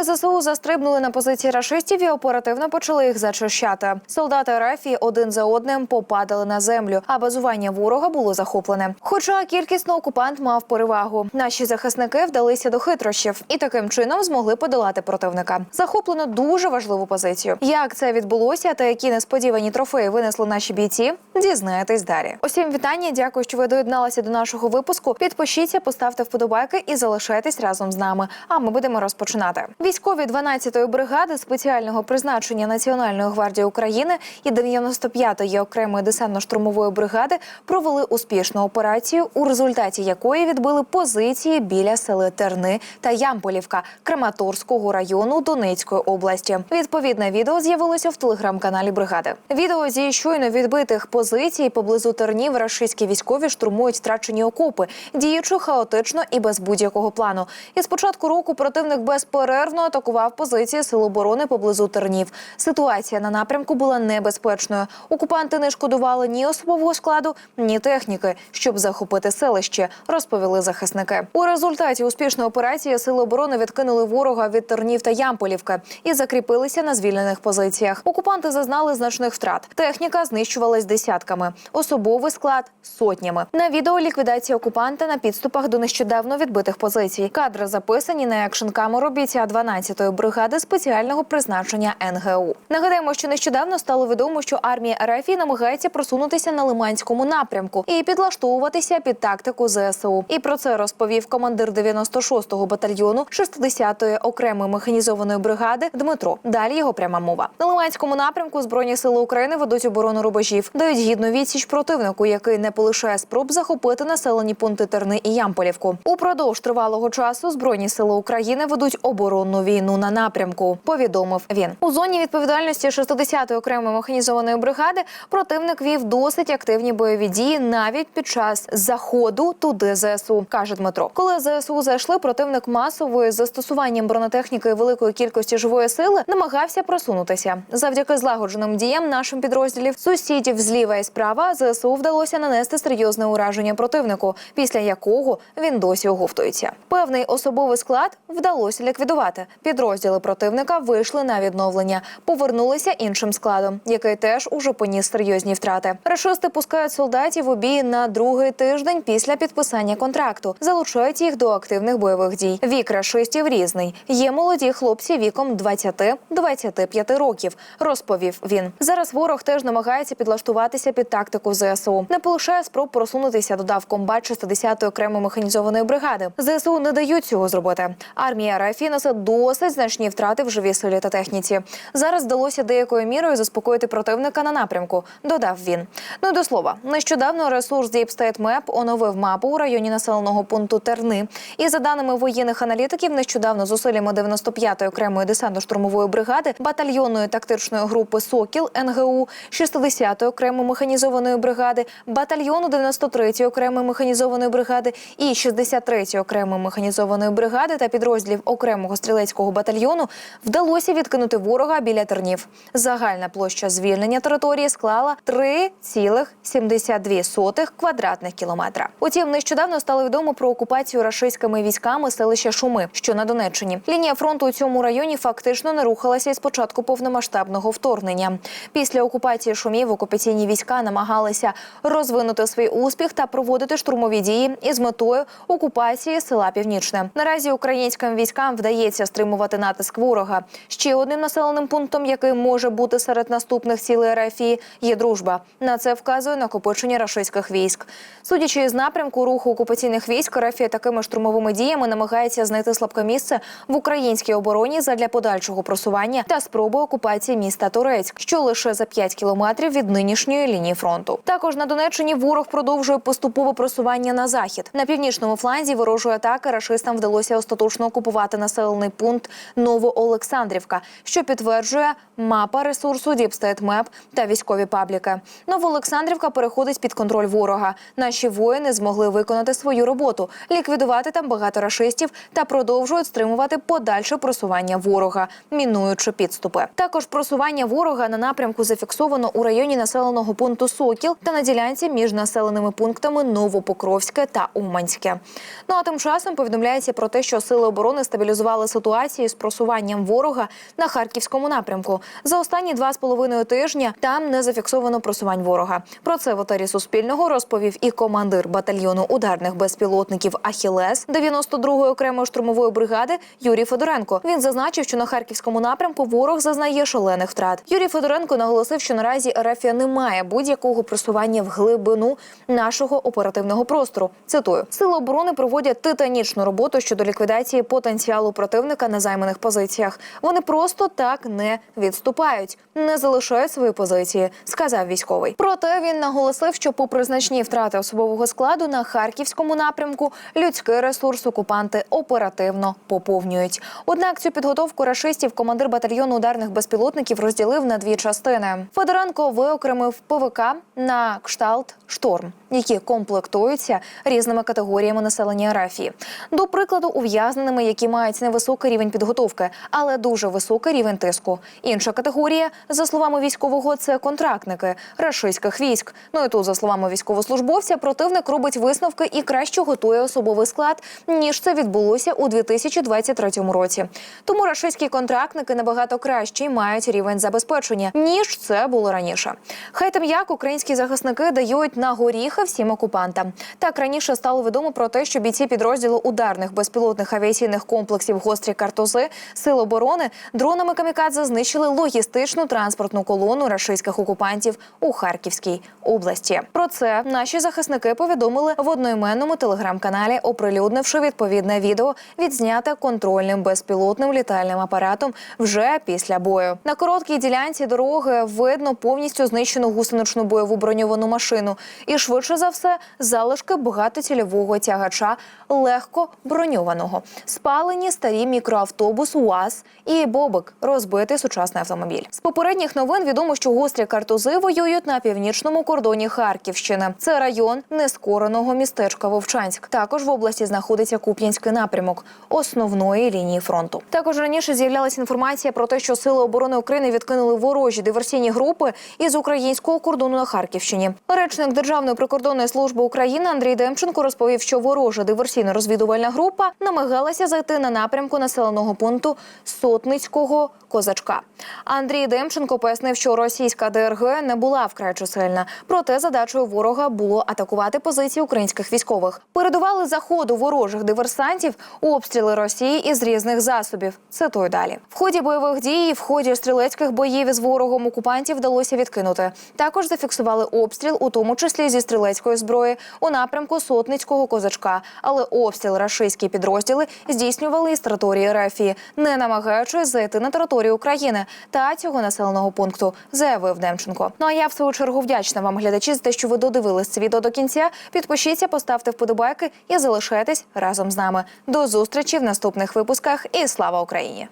Воїни ЗСУ застрибнули на позиції рашистів і оперативно почали їх зачищати. Солдати РФ один за одним попадали на землю, а базування ворога було захоплене. Хоча кількісно окупант мав перевагу. Наші захисники вдалися до хитрощів і таким чином змогли подолати противника. Захоплено дуже важливу позицію. Як це відбулося та які несподівані трофеї винесли наші бійці, дізнаєтесь далі. Усім вітання. Дякую, що ви доєдналися до нашого випуску. Підпишіться, поставте вподобайки і залишайтесь разом з нами. А ми будемо розпочинати. Військові 12-ї бригади спеціального призначення Національної гвардії України і 95-ї окремої десантно-штурмової бригади провели успішну операцію, у результаті якої відбили позиції біля сели Терни та Ямполівка Краматорського району Донецької області. Відповідне відео з'явилося в телеграм-каналі бригади. Відео зі щойно відбитих позицій поблизу Тернів рашистські військові штурмують втрачені окопи, діючи хаотично і без будь-якого плану. І з початку року противник безперервно атакував позиції сил оборони поблизу Тернів. Ситуація на напрямку була небезпечною. Окупанти не шкодували ні особового складу, ні техніки, щоб захопити селище, розповіли захисники. У результаті успішної операції сили оборони відкинули ворога від Тернів та Ямполівки і закріпилися на звільнених позиціях. Окупанти зазнали значних втрат. Техніка знищувалась десятками, особовий склад сотнями. На відео ліквідація окупанта на підступах до нещодавно відбитих позицій. Кадри записані на екшн камеру бійця 12-ї бригади спеціального призначення НГУ. Нагадаємо, що нещодавно стало відомо, що армія РФ намагається просунутися на Лиманському напрямку і підлаштовуватися під тактику ЗСУ. І про це розповів командир 96-го батальйону 60-ї окремої механізованої бригади Дмитро. Далі його пряма мова. На Лиманському напрямку збройні сили України ведуть оборону рубежів, дають гідну відсіч противнику, який не полишає спроб захопити населені пункти Терни і Ямполівку. Упродовж тривалого часу збройні сили України ведуть оборонну війну на напрямку. Повідомив він у зоні відповідальності 60-ї окремої механізованої бригади. Противник вів досить активні бойові дії навіть під час заходу туди ЗСУ, каже Дмитро. Коли ЗСУ зайшли, противник масовою застосуванням бронетехніки великої кількості живої сили намагався просунутися. Завдяки злагодженим діям нашим підрозділів сусідів зліва і справа ЗСУ вдалося нанести серйозне ураження противнику, після якого він досі оговтується. Певний особовий склад вдалося ліквідувати. Підрозділи противника вийшли на відновлення, повернулися іншим складом, який теж уже поніс серйозні втрати. Рашисти пускають солдатів у бій на другий тиждень після підписання контракту, залучають їх до активних бойових дій. Вік рашистів різний. Є молоді хлопці віком 20-25 років. Розповів він. Зараз ворог теж намагається підлаштуватися під тактику ЗСУ. Не полишає спроб просунутися. Додав комбат 60-ї окремої механізованої бригади. ЗСУ не дають цього зробити. Армія РФ несе досить значні втрати в живій силі та техніці. Зараз вдалося деякою мірою заспокоїти противника на напрямку. Додав він. Ну до слова, нещодавно ресурс Deep State Map оновив мапу у районі населеного пункту Терни. І за даними воєнних аналітиків, нещодавно зусиллями 95-ї окремої десантно-штурмової бригади, батальйонної тактичної групи Сокіл НГУ, 60-ї окремої механізованої бригади, батальйону 93-ї окремої механізованої бригади і 63-ї окремої механізованої бригади та підрозділів окремого стрілецького батальйону вдалося відкинути ворога біля тернів. Загальна площа звільнення території склала 3,72 квадратних кілометра. Утім, нещодавно стало відомо про окупацію рашистськими військами селища Шуми, що на Донеччині. Лінія фронту у цьому районі фактично не рухалася із початку повномасштабного вторгнення. Після окупації шумів окупаційні війська намагалися розвинути свій успіх та проводити штурмові дії із метою окупації села Північне. Наразі українським військам вдається стримувати натиск ворога. Ще одним населеним пунктом, який може бути серед наступних цілей РФІ, є дружба. На це вказує накопичення рашистських військ. Судячи із напрямку руху окупаційних військ, РФІ такими штурмовими діями намагається знайти слабке місце в українській обороні задля подальшого просування та спроби окупації міста Турецьк, що лише за 5 кілометрів від нинішньої лінії фронту. Також на Донеччині ворог продовжує поступове просування на захід. На північному фланзі ворожої атаки рашистам вдалося остаточно окупувати населений пункт Новоолександрівка, що підтверджує мапа ресурсу Map та військові пабліки. Новоолександрівка переходить під контроль ворога. Наші воїни змогли виконати свою роботу, ліквідувати там багато рашистів та продовжують стримувати подальше просування ворога, мінуючи підступи. Також просування ворога на напрямку зафіксовано у районі населеного пункту Сокіл та на ділянці між населеними пунктами Новопокровське та Уманське. Ну а тим часом повідомляється про те, що сили оборони стабілізували ситуацію ситуації з просуванням ворога на харківському напрямку. За останні два з половиною тижня там не зафіксовано просувань ворога. Про це в етері Суспільного розповів і командир батальйону ударних безпілотників Ахілес 92-ї окремої штурмової бригади Юрій Федоренко. Він зазначив, що на харківському напрямку ворог зазнає шалених втрат. Юрій Федоренко наголосив, що наразі РФ не має будь-якого просування в глибину нашого оперативного простору. Цитую: сили оборони проводять титанічну роботу щодо ліквідації потенціалу противника на займаних позиціях. Вони просто так не відступають, не залишають свої позиції, сказав військовий. Проте він наголосив, що, попри значні втрати особового складу на харківському напрямку, людський ресурс окупанти оперативно поповнюють. Однак цю підготовку рашистів командир батальйону ударних безпілотників розділив на дві частини. Федоренко виокремив ПВК на кшталт шторм, які комплектуються різними категоріями населення Арафії. До прикладу, ув'язненими, які мають невисокий рівень підготовки, але дуже високий рівень тиску. Інша категорія, за словами військового, це контрактники рашистських військ. Ну і тут, за словами військовослужбовця, противник робить висновки і краще готує особовий склад, ніж це відбулося у 2023 році. Тому рашистські контрактники набагато кращий мають рівень забезпечення, ніж це було раніше. Хай там як українські захисники дають на горіха всім окупантам. Так раніше стало відомо про те, що бійці підрозділу ударних безпілотних авіаційних комплексів гострі картузи сил оборони дронами камікадзе знищили логістичну транспортну колону рашистських окупантів у Харківській області. Про це наші захисники повідомили в одноіменному телеграм-каналі, оприлюднивши відповідне відео, відзняте контрольним безпілотним літальним апаратом вже після бою. На короткій ділянці дороги видно повністю знищену гусеничну бойову броньовану машину, і швидше за все залишки багатоцільового тягача легко броньованого, спалені старі мікроавтобус УАЗ і Бобик, розбитий сучасний автомобіль. З попередніх новин відомо, що гострі картузи воюють на північному кордоні Харківщини. Це район нескореного містечка Вовчанськ. Також в області знаходиться Куп'янський напрямок основної лінії фронту. Також раніше з'являлася інформація про те, що сили оборони України відкинули ворожі диверсійні групи із українського кордону на Харківщині. Речник Державної прикордонної служби України Андрій Демченко розповів, що ворожа диверсійно-розвідувальна група намагалася зайти на напрямку населеного пункту Сотницького козачка. Андрій Демченко пояснив, що російська ДРГ не була вкрай чисельна. Проте задачою ворога було атакувати позиції українських військових. Передували заходу ворожих диверсантів обстріли Росії із різних засобів. Цитую далі. В ході бойових дій, і в ході стрілецьких боїв із ворогом окупантів вдалося відкинути. Також зафіксували обстріл, у тому числі зі стрілецької зброї, у напрямку сотницького козачка. Але обстріл рашистські підрозділи здійснювали із території не намагаючись зайти на територію України та цього населеного пункту, заявив Демченко. Ну а я в свою чергу вдячна вам, глядачі, за те, що ви додивились це відео до кінця. Підпишіться, поставте вподобайки і залишайтесь разом з нами. До зустрічі в наступних випусках. І слава Україні!